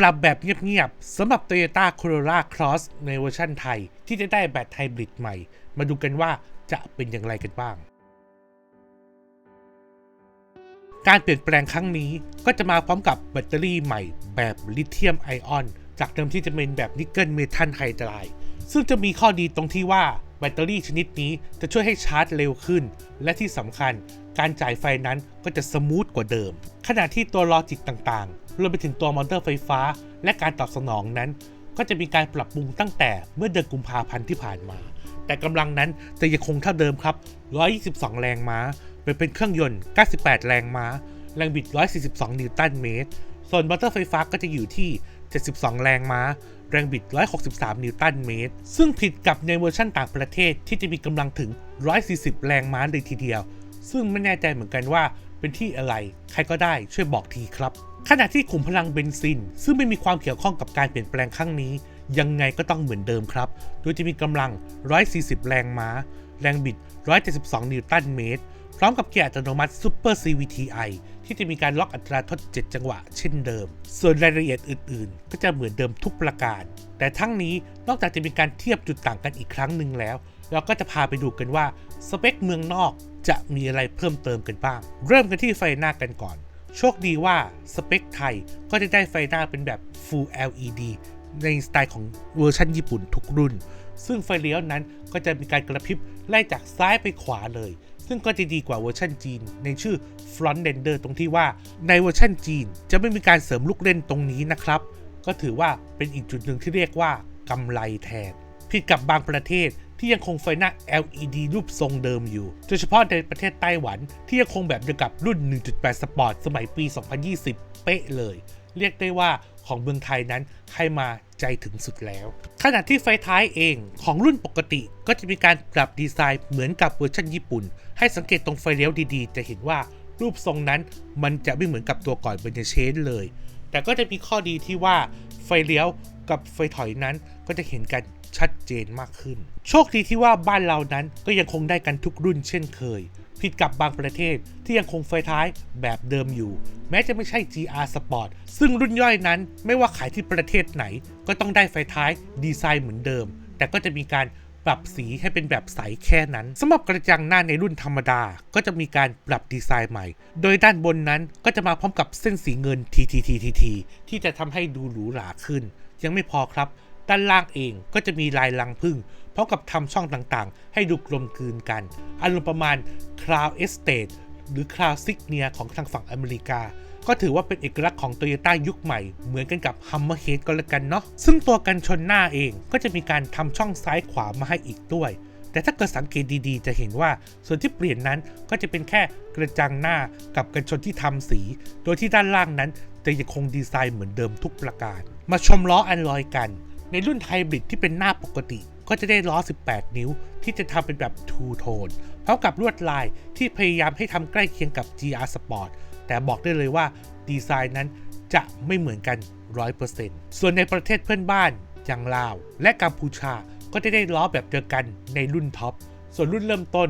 ปรับแบบเงียบๆสำหรับ Toyota Corolla Cross ในเวอร์ชั่นไทย ที่จะได้แบตไฮบริดใหม่ มาดูกันว่าจะเป็นอย่างไรกันบ้าง การเปลี่ยนแปลงครั้งนี้ก็จะมาพร้อมกับแบตเตอรี่ใหม่แบบลิเธียมไอออน จากเดิมที่จะเป็นแบบนิกเกิลเมทัลไฮไดรด์ซึ่งจะมีข้อดีตรงที่ว่าแบตเตอรี่ชนิดนี้จะช่วยให้ชาร์จเร็วขึ้น และที่สำคัญการจ่ายไฟนั้นก็จะสมูทกว่าเดิม ขณะที่ตัวลอจิกต่างๆ รวมไปถึงตัวมอเตอร์ไฟฟ้า และการตอบสนองนั้น ก็จะมีการปรับปรุงตั้งแต่เมื่อเดือนกุมภาพันธ์ที่ผ่านมา แต่กำลังนั้นจะยังคงเท่าเดิมครับ 122 แรงม้าเป็นเป็นเครื่องยนต์ 98 แรงม้า แรงบิด 142 นิวตันเมตร ส่วนมอเตอร์ไฟฟ้าก็จะอยู่ที่ 72 แรงม้า แรงบิด 163 นิวตันเมตร ซึ่งผิดกับในเวอร์ชันต่างประเทศที่จะมีกำลังถึง 140 แรงม้าเลยทีเดียว ซึ่งไม่แน่ใจเหมือนกันว่าเป็นที่อะไร ใครก็ได้ช่วยบอกทีครับ ขณะที่ขุมพลังเบนซิน ซึ่งไม่มีความเกี่ยวข้องกับการเปลี่ยนแปลงครั้งนี้ ยังไงก็ต้องเหมือนเดิมครับ โดยจะมีกำลัง 140 แรงม้า แรงบิด 172 นิวตันเมตร พร้อมกับเกียร์อัตโนมัติ Super CVTi ที่จะมีการล็อกอัตราทด 7 จังหวะเช่นเดิม ส่วนรายละเอียดอื่น ๆ ก็จะเหมือนเดิมทุกประการ แต่ทั้งนี้นอกจากจะมีการเทียบจุดต่างกันอีกครั้งหนึ่งแล้ว เราก็จะพาไปดูกันว่าสเปคเมืองนอกจะมีอะไรเพิ่มเติมกันบ้าง เริ่มกันที่ไฟหน้ากันก่อน โชคดีว่าสเปคไทยก็จะได้ไฟหน้าเป็นแบบ Full LED ในสไตล์ของเวอร์ชันญี่ปุ่นทุกรุ่น ซึ่งไฟเลี้ยวนั้นก็จะมีการกระพริบไล่จากซ้ายไปขวาเลย ซึ่งก็จะดีกว่าเวอร์ชันจีน ในชื่อ Front Render ตรงที่ว่าในเวอร์ชันจีน จะไม่มีการเสริมลูกเล่นตรงนี้นะครับ ก็ถือว่าเป็นอีกจุดหนึ่งที่เรียกว่ากำไรแทนผิดกับบางประเทศ ที่ยังคงไฟหน้า LED รูปทรงเดิมอยู่ โดยเฉพาะในประเทศไต้หวัน ที่ยังคงแบบเดียวกับรุ่น 1.8 Sport สมัยปี 2020 เป๊ะเลย เรียกได้ว่าของเมืองไทยนั้นใครมาใจถึงสุดแล้ว ขณะที่ไฟท้ายเองของรุ่นปกติก็จะมีการปรับดีไซน์เหมือนกับเวอร์ชันญี่ปุ่น ให้สังเกตตรงไฟเลี้ยวดีๆ จะเห็นว่ารูปทรงนั้นมันจะไม่เหมือนกับตัวก่อนเบนเชนเลย แต่ก็จะมีข้อดีที่ว่าไฟเลี้ยว กับไฟถอยนั้นก็จะเห็นกันชัดเจนมากขึ้น โชคดีที่ว่าบ้านเรานั้นก็ยังคงได้กันทุกรุ่นเช่นเคย ผิดกับบางประเทศที่ยังคงไฟท้ายแบบเดิมอยู่ แม้จะไม่ใช่ GR Sport ซึ่งรุ่นย่อยนั้นไม่ว่าขายที่ประเทศไหน ก็ต้องได้ไฟท้ายดีไซน์เหมือนเดิม แต่ก็จะมีการ ปรับสีให้เป็นแบบใสแค่นั้นสำหรับกระจังหน้าในรุ่นธรรมดา ก็จะมีการปรับดีไซน์ใหม่ โดยด้านบนนั้นก็จะมาพร้อมกับเส้นสีเงิน TTTTT ที่จะทำให้ดูหรูหราขึ้น ยังไม่พอครับ ด้านล่างเองก็จะมีลายลังพึ่งพร้อมกับทำช่องต่างๆ ให้ดูกลมกลืนกัน อารมณ์ประมาณ Cloud Estate หรือ Cloud Signia ของทางฝั่งอเมริกา ก็ถือว่าเป็นเอกลักษณ์ของ Toyota ยุคใหม่ เหมือนกันกับ Hammerhead ก็แล้วกันเนาะซึ่งตัวกันชนหน้าเองก็จะมีการทำช่องซ้ายขวามาให้อีกด้วย แต่ถ้าเกิดสังเกตดีๆ จะเห็นว่าส่วนที่เปลี่ยนนั้นก็จะเป็นแค่กระจังหน้ากับกันชนที่ทำสี โดยที่ด้านล่างนั้นจะยังคงดีไซน์เหมือนเดิมทุกประการ มาชมล้ออันลอยกัน ในรุ่นไฮบริดที่เป็นหน้าปกติ ก็จะได้ล้อ 18 นิ้ว ที่จะทำเป็นแบบ Two Tone พร้อมกับลวดลายที่พยายามให้ทำใกล้เคียงกับ GR Sport แต่บอกได้เลยว่าดีไซน์นั้นจะไม่เหมือนกัน 100%ส่วนในประเทศเพื่อนบ้านอย่างลาว และกัมพูชาก็จะได้ล้อแบบเดียวกันในรุ่นท็อป ส่วนรุ่นเริ่มต้น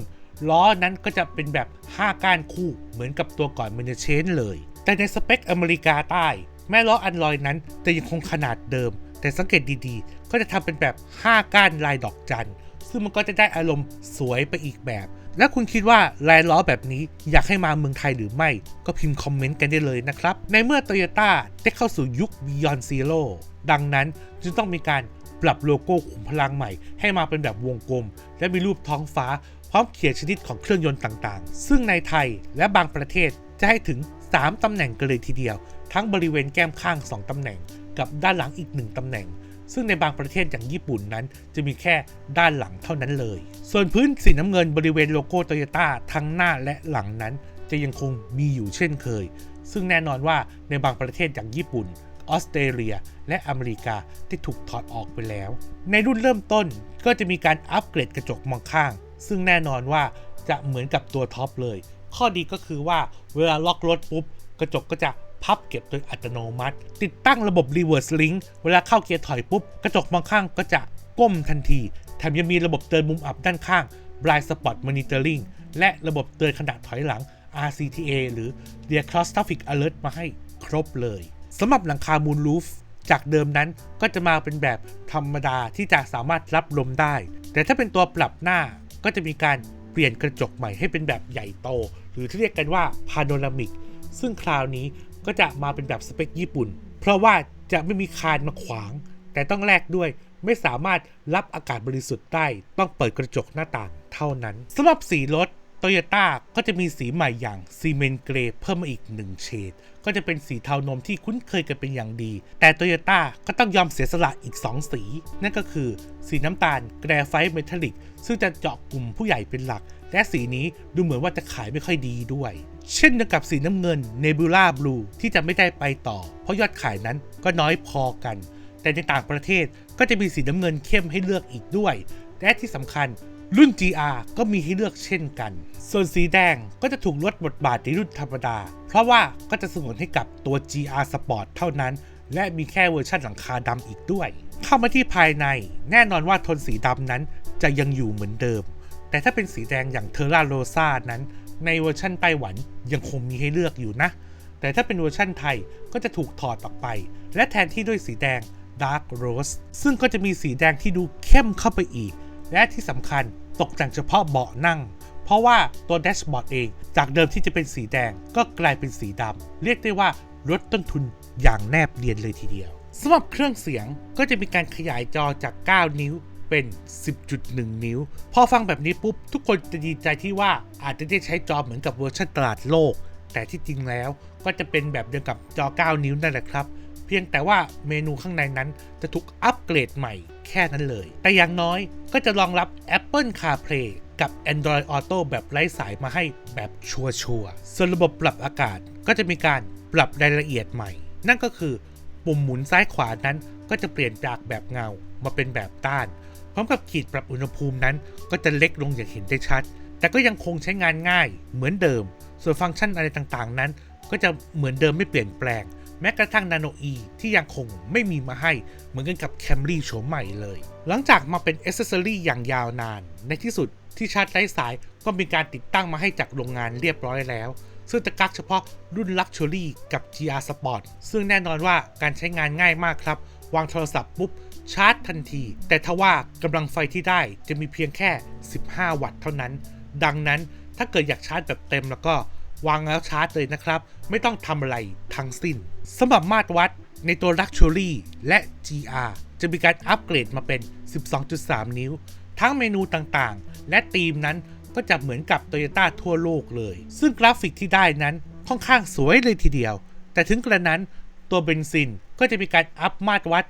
ล้อนั้นก็จะเป็นแบบ 5 ก้านคู่เหมือนกับตัวก่อนมันจะเชนเลย แต่ในสเปคอเมริกาใต้ แม้ล้ออันลอยนั้นจะยังคงขนาดเดิม แต่สังเกตดีๆ ก็จะทำเป็นแบบ 5 ก้านลายดอกจันซึ่งมันก็จะได้อารมณ์สวยไปอีกแบบ และคุณคิดว่าลายล้อแบบนี้อยากให้มาเมืองไทยหรือไม่ ก็พิมพ์คอมเมนต์กันได้เลยนะครับ ในเมื่อ Toyota ได้เข้าสู่ยุค Beyond Zero ดังนั้นจึงต้องมีการปรับโลโก้ขุมพลังใหม่ ให้มาเป็นแบบวงกลม และมีรูปท้องฟ้า พร้อมเขียนชนิดของเครื่องยนต์ต่างๆ ซึ่งในไทยและบางประเทศจะให้ถึง 3 ตำแหน่งกันเลยทีเดียว ทั้งบริเวณแก้มข้าง 2 ตำแหน่ง กับด้านหลังอีก 1 ตำแหน่ง ซึ่งในบางประเทศอย่างญี่ปุ่นนั้น จะมีแค่ด้านหลังเท่านั้นเลย ส่วนพื้นสีน้ำเงินบริเวณโลโก้โตโยต้าทั้งหน้าและหลังนั้น จะยังคงมีอยู่เช่นเคย ซึ่งแน่นอนว่าในบางประเทศอย่างญี่ปุ่นออสเตรเลีย และอเมริกาที่ถูกถอดออกไปแล้ว ในรุ่นเริ่มต้นก็จะมีการอัปเกรดกระจกมองข้าง ซึ่งแน่นอนว่าจะเหมือนกับตัวท็อปเลย ข้อดีก็คือว่าเวลาล็อกรถปุ๊บ กระจกก็จะ พับเก็บโดยอัตโนมัติ ติดตั้งระบบ reverse link เวลาเข้าเกียร์ถอยปุ๊บ กระจกมองข้างก็จะก้มทันที แถมยังมีระบบเตือนมุมอับด้านข้าง blind spot monitoring และระบบเตือนขณะถอยหลัง RCTA หรือ rear cross traffic alert มาให้ครบเลยสำหรับหลังคา moonroof จากเดิมนั้นก็จะมาเป็นแบบธรรมดาที่จะสามารถรับลมได้ แต่ถ้าเป็นตัวปรับหน้าก็จะมีการเปลี่ยนกระจกใหม่ให้เป็นแบบใหญ่โต หรือที่เรียกกันว่าพาโนรามิก ซึ่งคราวนี้ ก็จะมาเป็นแบบสเปคญี่ปุ่น เพราะว่าจะไม่มีคานมาขวาง แต่ต้องแลกด้วยไม่สามารถรับอากาศบริสุทธิ์ได้ ต้องเปิดกระจกหน้าต่างเท่านั้นสำหรับสีรถ โตโยต้าก็จะมีสีใหม่อย่างซีเมนเกรย์เพิ่มมาอีก 1 เฉด ก็จะเป็นสีเทานมที่คุ้นเคยกันเป็นอย่างดี แต่โตโยต้าก็ต้องยอมเสียสละอีก 2 สี นั่นก็คือสีน้ำตาลแกรไฟต์เมทัลลิก ซึ่งจะเจาะกลุ่มผู้ใหญ่เป็นหลัก และสีนี้ดูเหมือนว่าจะขายไม่ค่อยดีด้วย เช่นเดียวกับสีน้ำเงิน Nebula Blue ที่จะไม่ได้ไปต่อ เพราะยอดขายนั้นก็น้อยพอกัน แต่ในต่างประเทศก็จะมีสีน้ำเงินเข้มให้เลือกอีกด้วย และที่สำคัญ รุ่น GR ก็มีให้เลือกเช่นกัน ส่วนสีแดงก็จะถูกลดบทบาทในรุ่นธรรมดา เพราะว่าก็จะสงวนให้กับตัว GR Sport เท่านั้น และมีแค่เวอร์ชันหลังคาดำอีกด้วย เข้ามาที่ภายใน แน่นอนว่าโทนสีดำนั้นจะยังอยู่เหมือนเดิม แต่ถ้าเป็นสีแดงอย่างเทอร่าโรซานั้น ในเวอร์ชั่นไต้หวันยังคงมีให้เลือกอยู่นะ แต่ถ้าเป็นเวอร์ชั่นไทยก็จะถูกถอดออกไป และแทนที่ด้วยสีแดง Dark Rose ซึ่งก็จะมีสีแดงที่ดูเข้มเข้าไปอีก และที่สำคัญตกแต่งเฉพาะเบาะนั่ง เพราะว่าตัวแดชบอร์ดเองจากเดิมที่จะเป็นสีแดงก็กลายเป็นสีดำเรียกได้ว่าลดต้นทุนอย่างแนบเนียนเลยทีเดียวสำหรับเครื่องเสียงก็จะมีการขยายจอจาก 9 นิ้วเป็น 10.1 นิ้ว พอฟังแบบนี้ปุ๊บ ทุกคนจะดีใจที่ว่าอาจจะได้ใช้จอเหมือนกับเวอร์ชันตลาดโลก แต่ที่จริงแล้วก็จะเป็นแบบเดียวกับจอ 9 นิ้วนั่นแหละครับ พียงแต่ว่าเมนูข้างในนั้นจะถูกอัปเกรดใหม่แค่นั้นเลย แต่อย่างน้อยก็จะรองรับ Apple CarPlay กับ Android Auto แบบไร้สายมาให้แบบชัวร์ๆส่วนระบบปรับอากาศก็จะมีการปรับรายละเอียดใหม่ นั่นก็คือปุ่มหมุนซ้ายขวานั้นก็จะเปลี่ยนจากแบบเงามาเป็นแบบต้าน พร้อมกับขีดปรับอุณหภูมินั้น ก็จะเล็กลงอย่างเห็นได้ชัด แต่ก็ยังคงใช้งานง่ายเหมือนเดิม ส่วนฟังก์ชันอะไรต่างๆนั้น ก็จะเหมือนเดิมไม่เปลี่ยนแปลง แม้กระทั่ง Nano E ที่ยังคงไม่มีมาให้ เหมือนกันกับ Camry โฉมใหม่เลย หลังจากมาเป็นอ c เซอรีอย่างยาวนาน ในที่สุดที่ชาร์จไร้สายก็มีการติดตั้งมาให้จากโรงงานเรียบร้อยแล้ว ซึ่งจะกักเฉพาะรุ่น Luxury กับ GR Sport ซึ่งแน่นอนว่าการใช้งานง่ายมากครับ วางโทรศัพท์ปุ๊บชาร์จทันที แต่ทว่ากำลังไฟที่ได้จะมีเพียงแค่ 15 วัตต์เท่านั้น ดังนั้นถ้าเกิดอยากชาร์จแบบเต็มแล้วก็ วางแล้วชาร์จเลยนะครับ ไม่ต้องทำอะไรทั้งสิ้นสำหรับมาตรวัดในตัว Luxury และ GR จะมีการอัปเกรดมาเป็น 12.3 นิ้ว ทั้งเมนูต่างๆ และธีมนั้นก็จะเหมือนกับ Toyota ทั่วโลกเลย ซึ่งกราฟิกที่ได้นั้นค่อนข้างสวยเลยทีเดียว แต่ถึงกระนั้นตัวเบนซินก็จะมีการอัพมาตรวัด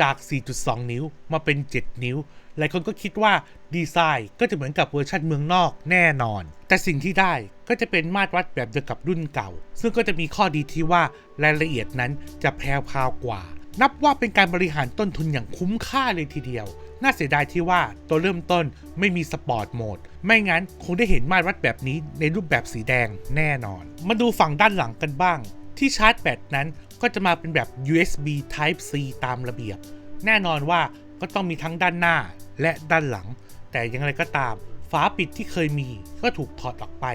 จาก 4.2 นิ้วมาเป็น 7 นิ้ว หลายคนก็คิดว่าดีไซน์ก็จะเหมือนกับเวอร์ชันเมืองนอกแน่นอน แต่สิ่งที่ได้ก็จะเป็นมาตรวัดแบบเดียวกับรุ่นเก่า ซึ่งก็จะมีข้อดีที่ว่ารายละเอียดนั้นจะแพรวพาวกว่า นับว่าเป็นการบริหารต้นทุนอย่างคุ้มค่าเลยทีเดียว น่าเสียดายที่ว่าตัวเริ่มต้นไม่มีสปอร์ตโหมด ไม่งั้นคงได้เห็นมาตรวัดแบบนี้ในรูปแบบสีแดงแน่นอน มาดูฝั่งด้านหลังกันบ้าง ที่ชาร์จแบตนั้นก็จะมาเป็นแบบ USB Type C ตามระเบียบ แน่นอนว่าก็ต้องมีทั้งด้านหน้าและด้านหลัง แต่อย่างไรก็ตามฝาปิดที่เคยมีก็ถูกถอดออกไป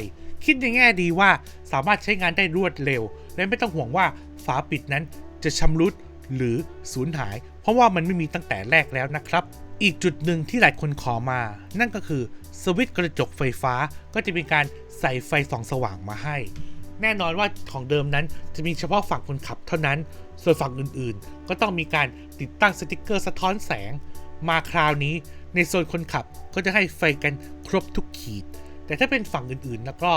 คิดในแง่ดีว่าสามารถใช้งานได้รวดเร็ว และไม่ต้องห่วงว่าฝาปิดนั้นจะชำรุดหรือสูญหาย เพราะว่ามันไม่มีตั้งแต่แรกแล้วนะครับ อีกจุดหนึ่งที่หลายคนขอมา นั่นก็คือสวิตช์กระจกไฟฟ้าก็จะมีการใส่ไฟส่องสว่างมาให้ แน่นอนว่าของเดิมนั้นจะมีเฉพาะฝั่งคนขับเท่านั้น ส่วนฝั่งอื่นๆ ก็ต้องมีการติดตั้งสติกเกอร์สะท้อนแสง มาคราวนี้ในโซนคนขับก็จะให้ไฟกันครบทุกขีด แต่ถ้าเป็นฝั่งอื่นๆ แล้วก็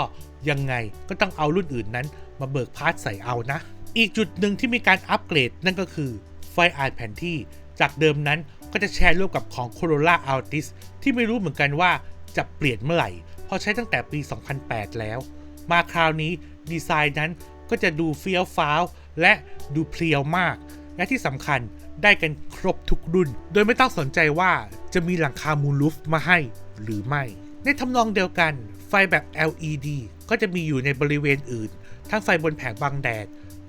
ยังไงก็ต้องเอารุ่นอื่นนั้น มาเบิกพาร์ทใส่เอานะ อีกจุดหนึ่งที่มีการอัปเกรดนั่นก็คือไฟอ่านแผนที่ จากเดิมนั้นก็จะแชร์ร่วมกับของ Corolla Altis ที่ไม่รู้เหมือนกันว่าจะเปลี่ยนเมื่อไหร่ เพราะใช้ตั้งแต่ปี 2008 แล้ว มาคราวนี้ ดีไซน์นั้นก็จะดูเฟี้ยวฟ้าวและดูเพรียวมาก และที่สำคัญได้กันครบทุกรุ่น โดยไม่ต้องสนใจว่าจะมีหลังคามูลูฟมาให้หรือไม่ ในทำนองเดียวกันไฟแบบ LED ก็จะมีอยู่ในบริเวณอื่น ทั้งไฟบนแผงบังแดด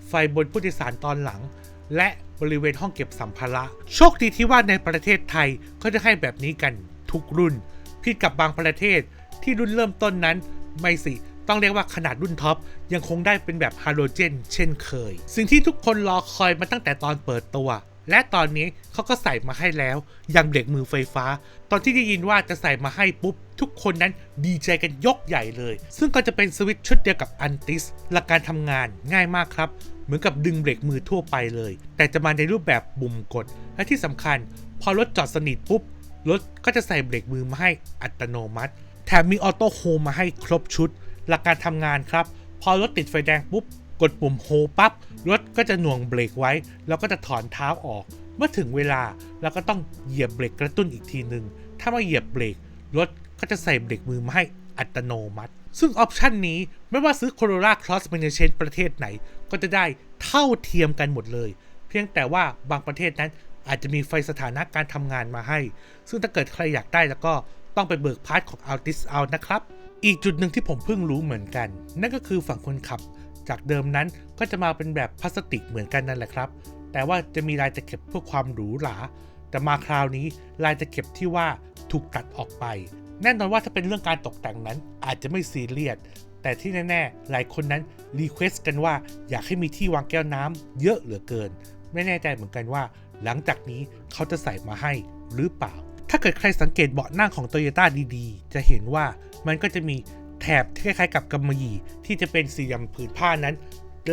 ไฟบนผู้โดยสารตอนหลัง และบริเวณห้องเก็บสัมภาระ โชคดีที่ว่าในประเทศไทยก็จะให้แบบนี้กันทุกรุ่น ผิดกับบางประเทศที่รุ่นเริ่มต้นนั้นไม่สิ ต้องเรียกว่าขนาดรุ่นท็อป ยังคงได้เป็นแบบฮาโลเจนเช่นเคย สิ่งที่ทุกคนรอคอยมาตั้งแต่ตอนเปิดตัว และตอนนี้เขาก็ใส่มาให้แล้วย่างเบรกมือไฟฟ้า ตอนที่ได้ยินว่าจะใส่มาให้ปุ๊บ ทุกคนนั้นดีใจกันยกใหญ่เลย ซึ่งก็จะเป็นสวิตช์ชุดเดียวกับอันติสหลักการทำงานง่ายมากครับ เหมือนกับดึงเบรกมือทั่วไปเลย แต่จะมาในรูปแบบปุ่มกด และที่สำคัญ พอรถจอดสนิทปุ๊บรถก็จะใส่เบรกมือมาให้อัตโนมัติ แถมมีออโต้โฮมมาให้ครบชุด หลักการทำงานครับ พอรถติดไฟแดงปุ๊บ กดปุ่มโฮปั๊บรถก็จะหน่วงเบรกไว้ แล้วก็จะถอนเท้าออก เมื่อถึงเวลาเราก็ต้องเหยียบเบรกกระตุ้นอีกทีหนึ่งถ้าไม่เหยียบเบรกรถก็จะใส่เบรกมือมาให้อัตโนมัติ ซึ่งออปชันนี้ไม่ว่าซื้อ Corolla Cross m a n a g e ประเทศไหน ก็จะได้เท่าเทียมกันหมดเลย เพียงแต่ว่าบางประเทศนั้นอาจจะมีไฟสถานะการทำงานมาให้ ซึ่งถ้าเกิดใครอยากได้แล้วก็ต้องไปเบิกพาร์ทของ Altis เอานะครับ อีกจุดหนึ่งที่ผมเพิ่งรู้เหมือนกัน นั่นก็คือฝั่งคนขับ จากเดิมนั้นก็จะมาเป็นแบบพลาสติกเหมือนกันนั่นแหละครับ แต่ว่าจะมีลายตะเข็บเพื่อความหรูหรา แต่มาคราวนี้ลายตะเข็บที่ว่าถูกตัดออกไป แน่นอนว่าถ้าเป็นเรื่องการตกแต่งนั้นอาจจะไม่ซีเรียส แต่ที่แน่ ๆ หลายคนนั้นรีเควสต์กันว่าอยากให้มีที่วางแก้วน้ำเยอะเหลือเกิน ไม่แน่ใจเหมือนกันว่า หลังจากนี้เขาจะใส่มาให้หรือเปล่า ถ้าเกิดใครสังเกตเบาะนั่งของ Toyota ดีๆ จะเห็นว่า มันก็จะมีแถบที่คล้ายๆกับกำมะหยี่ที่จะเป็นสี่เหลี่ยมผืนผ้านั้น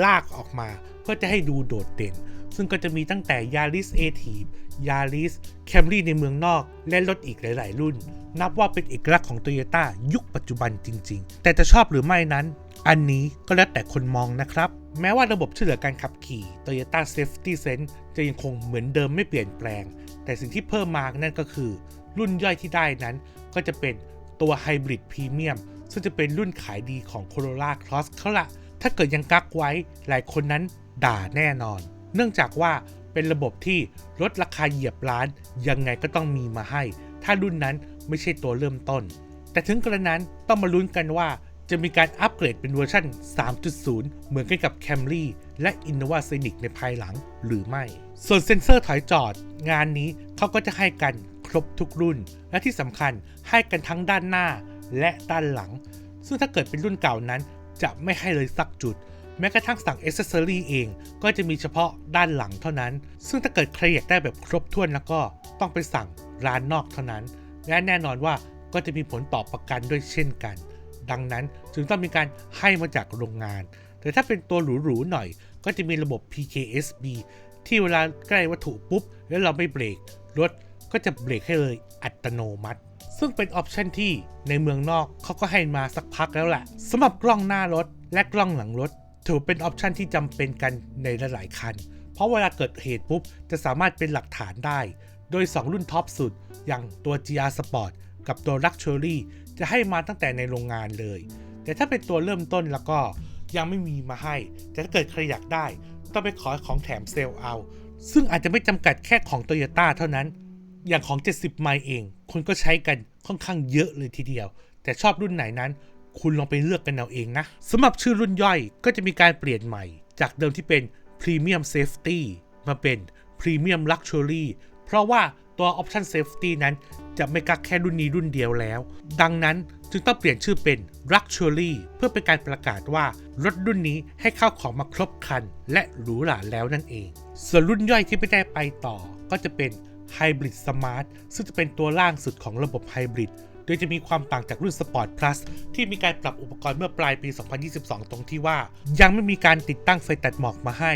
ลากออกมา เพื่อจะให้ดูโดดเด่น ซึ่งก็จะมีตั้งแต่ Yaris a t i v Yaris Camry ในเมืองนอก และรถอีกหลาย ๆ รุ่น นับว่าเป็นเอกลักษณ์ของ Toyota ยุคปัจจุบันจริง ๆ แต่จะชอบหรือไม่นั้น อันนี้ก็แล้วแต่คนมองนะครับ แม้ว่าระบบช่วยเหลือการขับขี่ Toyota Safety Sense จะยังคงเหมือนเดิมไม่เปลี่ยนแปลง แต่สิ่งที่เพิ่มมานั่นก็คือ รุ่นย่อยที่ได้นั้นก็จะเป็น ตัวไฮบริดพรีเมียมซึ่งจะเป็นรุ่นขายดีของ Corolla Cross เขาละถ้าเกิดยังกักไว้ หลายคนนั้นด่าแน่นอน เนื่องจากว่าเป็นระบบที่ลดราคาเหยียบล้าน ยังไงก็ต้องมีมาให้ ถ้ารุ่นนั้นไม่ใช่ตัวเริ่มต้น แต่ถึงกระนั้นต้องมาลุ้นกันว่าจะมีการอัปเกรดเป็นเวอร์ชัน3.0 เหมือนกันกับ Camry และ Innova Scenic ในภายหลังหรือไม่ ส่วนเซ็นเซอร์ถอยจอด งานนี้เขาก็จะให้กัน ครบทุกรุ่น และที่สำคัญให้กันทั้งด้านหน้าและด้านหลัง ซึ่งถ้าเกิดเป็นรุ่นเก่านั้น จะไม่ให้เลยสักจุด แม้กระทั่งสั่ง a อ c e s s o r y เอง ก็จะมีเฉพาะด้านหลังเท่านั้น ซึ่งถ้าเกิดใครอยากได้แบบครบถ้วนแล้วก็ต้องไปสั่งร้านนอกเท่านั้น และแน่นอนว่าก็จะมีผลต่อประกันด้วยเช่นกัน ดังนั้นจึงต้องมีการให้มาจากโรงงาน แต่ถ้าเป็นตัวหรูๆหน่อย ก็จะมีระบบ PKSB ที่เวลาใกล้วัตถุปุ๊บ แล้วเราไม่เบรกรถ ก็จะเบรกให้เลยอัตโนมัติ ซึ่งเป็นออปชันที่ในเมืองนอกเขาก็ให้มาสักพักแล้วแหละสำหรับกล้องหน้ารถและกล้องหลังรถ ถือเป็นออปชันที่จำเป็นกันในหลายๆคัน เพราะเวลาเกิดเหตุปุ๊บ จะสามารถเป็นหลักฐานได้ โดย 2 รุ่นท็อปสุด อย่างตัว GR Sport กับตัว Luxury จะให้มาตั้งแต่ในโรงงานเลย แต่ถ้าเป็นตัวเริ่มต้นแล้วก็ยังไม่มีมาให้ แต่ถ้าเกิดใครอยากได้ ต้องไปขอของแถมเซลล์เอา ซึ่งอาจจะไม่จำกัดแค่ของ Toyota เท่านั้น อย่างของ 70 ไมล์เองคุณก็ใช้กันค่อนข้างเยอะเลยทีเดียว แต่ชอบรุ่นไหนนั้น คุณลองไปเลือกกันเอาเองนะสำหรับชื่อรุ่นย่อยก็จะมีการเปลี่ยนใหม่ จากเดิมที่เป็น Premium Safety มาเป็น Premium Luxury เพราะว่าตัว Option Safety นั้นจะไม่กักแค่รุ่นนี้รุ่นเดียวแล้ว ดังนั้นจึงต้องเปลี่ยนชื่อเป็น Luxury เพื่อเป็นการประกาศว่ารถรุ่นนี้ให้เข้าของมาครบคัน และหรูหราแล้วนั่นเอง ส่วนรุ่นย่อยที่ไม่ได้ไปต่อก็จะเป็น Hybrid Smart ซึ่งจะเป็นตัวล่างสุดของระบบ Hybrid โดยจะมีความต่างจากรุ่น Sport Plus ที่มีการปรับอุปกรณ์เมื่อปลายปี 2022 ตรงที่ว่า ยังไม่มีการติดตั้งไฟตัดหมอกมาให้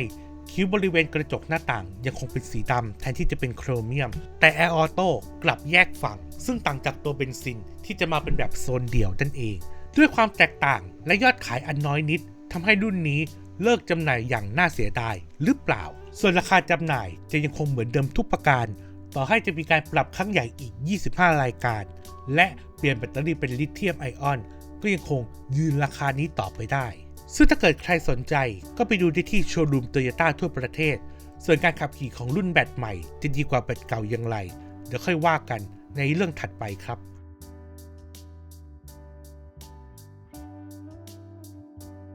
คิ้วบริเวณกระจกหน้าต่างยังคงเป็นสีดำแทนที่จะเป็นโครเมียม แต่ Air Auto กลับแยกฝั่ง ซึ่งต่างจากตัวเบนซินที่จะมาเป็นแบบโซนเดี่ยวนั่นเอง ด้วยความแตกต่างและยอดขายอันน้อยนิดทำให้รุ่นนี้เลิกจำหน่ายอย่างน่าเสียดายหรือเปล่า ส่วนราคาจำหน่ายจะยังคงเหมือนเดิมทุกประการ ต่อให้จะมีการปรับครั้งใหญ่อีก 25 รายการ และเปลี่ยนแบตเตอรี่เป็นลิเธียมไอออน ก็ยังคงยืนราคานี้ต่อไปได้ ซึ่งถ้าเกิดใครสนใจก็ไปดูได้ที่โชว์รูมโตโยต้าทั่วประเทศ ส่วนการขับขี่ของรุ่นแบตใหม่ จะดีกว่าแบตเก่าอย่างไร เดี๋ยวค่อยว่ากันในเรื่องถัดไปครับ